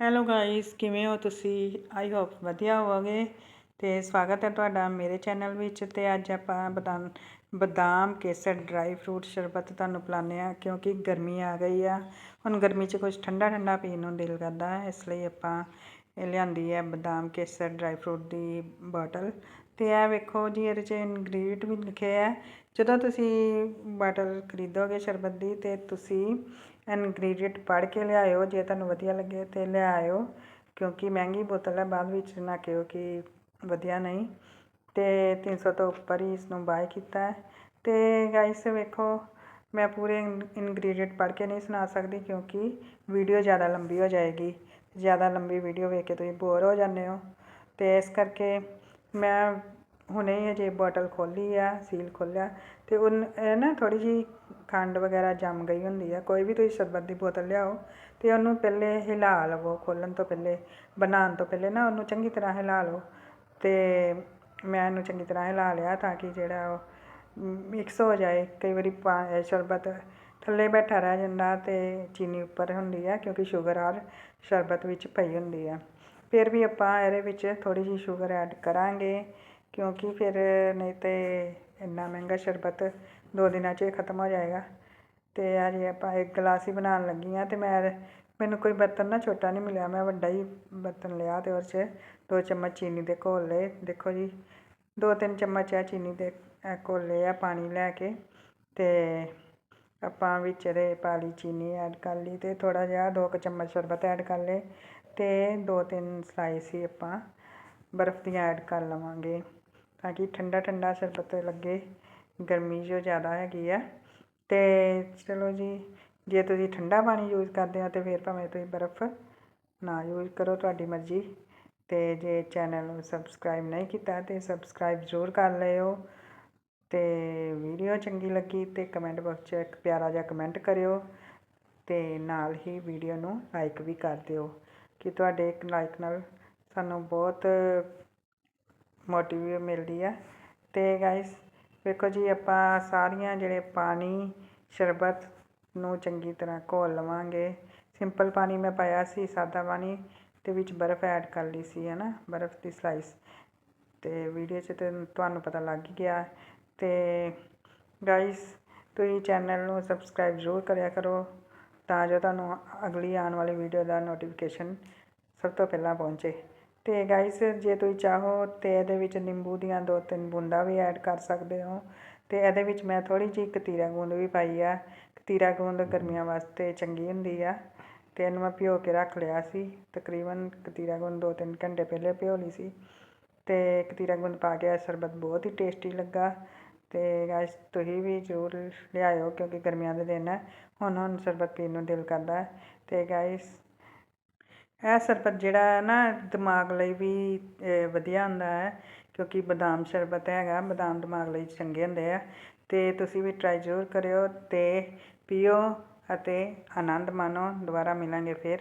Hello guys ਕਿਵੇਂ ਹੋ ਤੁਸੀਂ? ਆਈ ਹੋਪ ਵਧੀਆ ਹੋਵੋਗੇ। ਤੇ ਸਵਾਗਤ ਹੈ ਤੁਹਾਡਾ ਮੇਰੇ ਚੈਨਲ ਵਿੱਚ ਤੇ ਅੱਜ ਆਪਾਂ ਬਦਾਮ ਬਦਾਮ ਕੇਸਰ ਡਰਾਈ ਫਰੂਟ ਸ਼ਰਬਤ ਤੁਹਾਨੂੰ ਪਿਲਾਉਂਦੇ ਆ ਕਿਉਂਕਿ ਗਰਮੀ ਆ ਗਈ ਆ। ਹੁਣ ਗਰਮੀ 'ਚ ਕੁਝ ਠੰਡਾ ਠੰਡਾ ਪੀਣ ਨੂੰ ਦਿਲ ਕਰਦਾ ਇਸ ਲਈ ਆਪਾਂ ਲਿਆਂਦੀ ਹੈ ਬਦਾਮ ਕੇਸਰ ਡਰਾਈ ਫਰੂਟ ਦੀ ਬੋਟਲ ਅਤੇ ਇਹ ਵੇਖੋ ਜੀ, ਇਹਦੇ 'ਚ ਇਨਗਰੀਡੀਐਂਟ ਵੀ ਲਿਖੇ ਹੈ ਜਦੋਂ ਤੁਸੀਂ ਬੋਟਲ ਖਰੀਦੋਗੇ ਸ਼ਰਬਤ ਦੀ, ਤਾਂ ਤੁਸੀਂ ਇਨਗਰੀਡੀਐਂਟ ਪੜ੍ਹ ਕੇ ਲਿਆਇਓ, ਜੇ ਤੁਹਾਨੂੰ ਵਧੀਆ ਲੱਗੇ ਤਾਂ ਲਿਆਇਓ। ਕਿਉਂਕਿ ਮਹਿੰਗੀ ਬੋਤਲ ਹੈ ਬਾਅਦ ਵਿੱਚ ਨਾ ਕਿਹੋ ਕਿ ਵਧੀਆ ਨਹੀਂ। ਅਤੇ ਤਿੰਨ ਸੌ ਤੋਂ ਉੱਪਰ ਹੀ ਇਸ ਨੂੰ ਬਾਏ ਕੀਤਾ ਅਤੇ ਤੇ ਗਾਇਸ ਵੇਖੋ, ਮੈਂ ਪੂਰੇ ਇਨਗਰੀਡੀਐਂਟ ਪੜ੍ਹ ਕੇ ਨਹੀਂ ਸੁਣਾ ਸਕਦੀ, ਕਿਉਂਕਿ ਵੀਡੀਓ ਜ਼ਿਆਦਾ ਲੰਬੀ ਹੋ ਜਾਏਗੀ। ਜ਼ਿਆਦਾ ਲੰਬੀ ਵੀਡੀਓ ਵੇਖ ਕੇ ਤੁਸੀਂ ਬੋਰ ਹੋ ਜਾਂਦੇ ਹੋ। ਅਤੇ ਇਸ ਕਰਕੇ ਮੈਂ ਹੁਣੇ ਹੀ ਅਜੇ ਬੋਟਲ ਖੋਲ੍ਹੀ ਆ ਸੀਲ ਖੋਲ੍ਹਿਆ। ਅਤੇ ਉਹ ਇਹ ਨਾ ਥੋੜ੍ਹੀ ਜਿਹੀ ਖੰਡ ਵਗੈਰਾ ਜੰਮ ਗਈ ਹੁੰਦੀ ਆ। ਕੋਈ ਵੀ ਤੁਸੀਂ ਸ਼ਰਬਤ ਦੀ ਬੋਤਲ ਲਿਆਓ ਅਤੇ ਉਹਨੂੰ ਪਹਿਲੇ ਹਿਲਾ ਲਵੋ, ਖੋਲ੍ਹਣ ਤੋਂ ਪਹਿਲੇ, ਬਣਾਉਣ ਤੋਂ ਪਹਿਲੇ ਨਾ ਉਹਨੂੰ ਚੰਗੀ ਤਰ੍ਹਾਂ ਹਿਲਾ ਲਓ ਅਤੇ ਮੈਂ ਇਹਨੂੰ ਚੰਗੀ ਤਰ੍ਹਾਂ ਹਿਲਾ ਲਿਆ ਤਾਂ ਕਿ ਜਿਹੜਾ ਉਹ ਮਿਕਸ ਹੋ ਜਾਏ। ਕਈ ਵਾਰੀ ਪਾ ਸ਼ਰਬਤ ਥੱਲੇ ਬੈਠਾ ਰਹਿ ਜਾਂਦਾ ਅਤੇ ਚੀਨੀ ਉੱਪਰ ਹੁੰਦੀ ਆ, ਕਿਉਂਕਿ ਸ਼ੂਗਰ ਆਰ ਸ਼ਰਬਤ ਵਿੱਚ ਪਈ ਹੁੰਦੀ ਆ। ਫਿਰ ਵੀ ਆਪਾਂ ਇਹਦੇ ਵਿੱਚ ਥੋੜ੍ਹੀ ਜਿਹੀ ਸ਼ੂਗਰ ਐਡ ਕਰਾਂਗੇ, ਕਿਉਂਕਿ ਫਿਰ ਨਹੀਂ ਤਾਂ ਇੰਨਾ ਮਹਿੰਗਾ ਸ਼ਰਬਤ ਦੋ ਦਿਨਾਂ 'ਚ ਖਤਮ ਹੋ ਜਾਏਗਾ। ਅਤੇ ਹਜੇ ਆਪਾਂ ਇੱਕ ਗਲਾਸ ਹੀ ਬਣਾਉਣ ਲੱਗੀ ਹਾਂ ਅਤੇ ਮੈਂ, ਮੈਨੂੰ ਕੋਈ ਬਰਤਨ ਨਾ ਛੋਟਾ ਨਹੀਂ ਮਿਲਿਆ, ਮੈਂ ਵੱਡਾ ਹੀ ਬਰਤਨ ਲਿਆ ਅਤੇ ਉਸ 'ਚ ਦੋ ਚਮਚ ਚੀਨੀ ਦੇ ਘੋਲ। ਲਏ ਦੇਖੋ ਜੀ, ਦੋ ਤਿੰਨ ਚਮਚ ਆ ਚੀਨੀ ਦੇ ਘੋਲੇ ਆ ਪਾਣੀ ਲੈ ਕੇ ਅਤੇ ਆਪਾਂ ਵਿੱਚ ਇਹਦੇ ਪਾ ਲਈ ਚੀਨੀ ਐਡ ਕਰ ਲਈ ਅਤੇ ਥੋੜ੍ਹਾ ਜਿਹਾ ਦੋ ਕੁ ਚਮਚ ਸ਼ਰਬਤ ਐਡ ਕਰ ਲਏ ਅਤੇ ਦੋ ਤਿੰਨ ਸਲਾਈਸ ਹੀ ਆਪਾਂ ਬਰਫ਼ ਦੀਆਂ ਐਡ ਕਰ ਲਵਾਂਗੇ ਤਾਂ ਕਿ ਠੰਡਾ ਠੰਡਾ ਸ਼ਰਬਤ ਲੱਗੇ, ਗਰਮੀ ਜੋ ਜ਼ਿਆਦਾ ਹੈਗੀ ਆ। ਅਤੇ ਚਲੋ ਜੀ, ਜੇ ਤੁਸੀਂ ਠੰਡਾ ਪਾਣੀ ਯੂਜ਼ ਕਰਦੇ ਹੋ ਤਾਂ ਫਿਰ ਭਾਵੇਂ ਤੁਸੀਂ ਬਰਫ਼ ਨਾ ਯੂਜ਼ ਕਰੋ ਤੁਹਾਡੀ ਮਰਜ਼ੀ। ਅਤੇ ਜੇ ਚੈਨਲ ਨੂੰ ਸਬਸਕ੍ਰਾਈਬ ਨਹੀਂ ਕੀਤਾ ਤਾਂ ਸਬਸਕ੍ਰਾਈਬ ਜ਼ਰੂਰ ਕਰ ਲਿਓ। ਅਤੇ ਵੀਡੀਓ ਚੰਗੀ ਲੱਗੀ ਤੇ ਕਮੈਂਟ ਬਾਕਸ 'ਚ ਇੱਕ ਪਿਆਰਾ ਜਿਹਾ ਕਮੈਂਟ ਕਰਿਓ ਅਤੇ ਨਾਲ ਹੀ ਵੀਡੀਓ ਨੂੰ ਲਾਈਕ ਵੀ ਕਰ ਦਿਓ ਕਿ ਤੁਹਾਡੇ ਇੱਕ ਲਾਈਕ ਨਾਲ ਸਾਨੂੰ ਬਹੁਤ ਮੋਟੀਵੇਟ ਮਿਲਦੀ ਆ। ਅਤੇ ਗਾਇਸ ਵੇਖੋ ਜੀ, ਆਪਾਂ ਸਾਰੀਆਂ ਜਿਹੜੇ ਪਾਣੀ, ਸ਼ਰਬਤ ਨੂੰ ਚੰਗੀ ਤਰ੍ਹਾਂ ਘੋਲ ਲਵਾਂਗੇ। ਸਿੰਪਲ ਪਾਣੀ ਮੈਂ ਪਾਇਆ ਸੀ, ਸਾਦਾ ਪਾਣੀ ਤੇ ਵਿੱਚ ਬਰਫ਼ ਐਡ ਕਰ ਲਈ ਸੀ ਹੈ ਨਾ ਬਰਫ਼ ਦੀ ਸਲਾਈਸ ਤੇ ਵੀਡੀਓ 'ਚ ਤੇ ਤੁਹਾਨੂੰ ਪਤਾ ਲੱਗ ਗਿਆ ਅਤੇ ਗਾਈਸ ਤੁਸੀਂ ਚੈਨਲ ਨੂੰ ਸਬਸਕ੍ਰਾਈਬ ਜ਼ਰੂਰ ਕਰਿਆ ਕਰੋ ਤਾਂ ਜੋ ਤੁਹਾਨੂੰ ਅਗਲੀ ਆਉਣ ਵਾਲੀ ਵੀਡੀਓ ਦਾ ਨੋਟੀਫਿਕੇਸ਼ਨ ਸਭ ਤੋਂ ਪਹਿਲਾਂ ਪਹੁੰਚੇ। ਅਤੇ ਗਾਈਸ ਜੇ ਤੁਸੀਂ ਚਾਹੋ ਤਾਂ ਇਹਦੇ ਵਿੱਚ ਨਿੰਬੂ ਦੀਆਂ ਦੋ ਤਿੰਨ ਬੂੰਦਾਂ ਵੀ ਐਡ ਕਰ ਸਕਦੇ ਹੋ। ਅਤੇ ਇਹਦੇ ਵਿੱਚ ਮੈਂ ਥੋੜ੍ਹੀ ਜਿਹੀ ਕਤੀਰਾ ਗੂੰਦ ਵੀ ਪਾਈ ਆ। ਕਤੀਰਾ ਗੂੰਦ ਗਰਮੀਆਂ ਵਾਸਤੇ ਚੰਗੀ ਹੁੰਦੀ ਆ। ਅਤੇ ਇਹਨੂੰ ਮੈਂ ਭਿਓ ਕੇ ਰੱਖ ਲਿਆ ਸੀ। ਤਕਰੀਬਨ ਕਤੀਰਾ ਗੂੰਦ ਦੋ ਤਿੰਨ ਘੰਟੇ ਪਹਿਲੇ ਭਿਓ ਲਈ ਸੀ। ਅਤੇ ਕਤੀਰਾ ਗੂੰਦ ਪਾ ਕੇ ਸ਼ਰਬਤ ਬਹੁਤ ਹੀ ਟੇਸਟੀ ਲੱਗਾ। ਅਤੇ ਗਾਇਸ ਤੁਸੀਂ ਵੀ ਜ਼ਰੂਰ ਲਿਆਇਓ ਕਿਉਂਕਿ ਗਰਮੀਆਂ ਦੇ ਦਿਨ ਹੈ। ਹੁਣ ਹੁਣ ਸ਼ਰਬਤ ਪੀਣ ਨੂੰ ਦਿਲ ਕਰਦਾ ਅਤੇ ਗਾਇਸ ਇਹ ਸ਼ਰਬਤ ਜਿਹੜਾ ਨਾ, ਦਿਮਾਗ ਲਈ ਵੀ ਵਧੀਆ ਹੁੰਦਾ ਹੈ। ਕਿਉਂਕਿ ਬਦਾਮ ਸ਼ਰਬਤ ਹੈਗਾ, ਬਦਾਮ ਦਿਮਾਗ ਲਈ ਚੰਗੇ ਹੁੰਦੇ ਆ। ਅਤੇ ਤੁਸੀਂ ਵੀ ਟਰਾਈ ਜ਼ਰੂਰ ਕਰਿਓ ਅਤੇ ਪੀਓ ਅਤੇ ਆਨੰਦ ਮਾਣੋ। ਦੁਬਾਰਾ ਮਿਲਾਂਗੇ ਫਿਰ।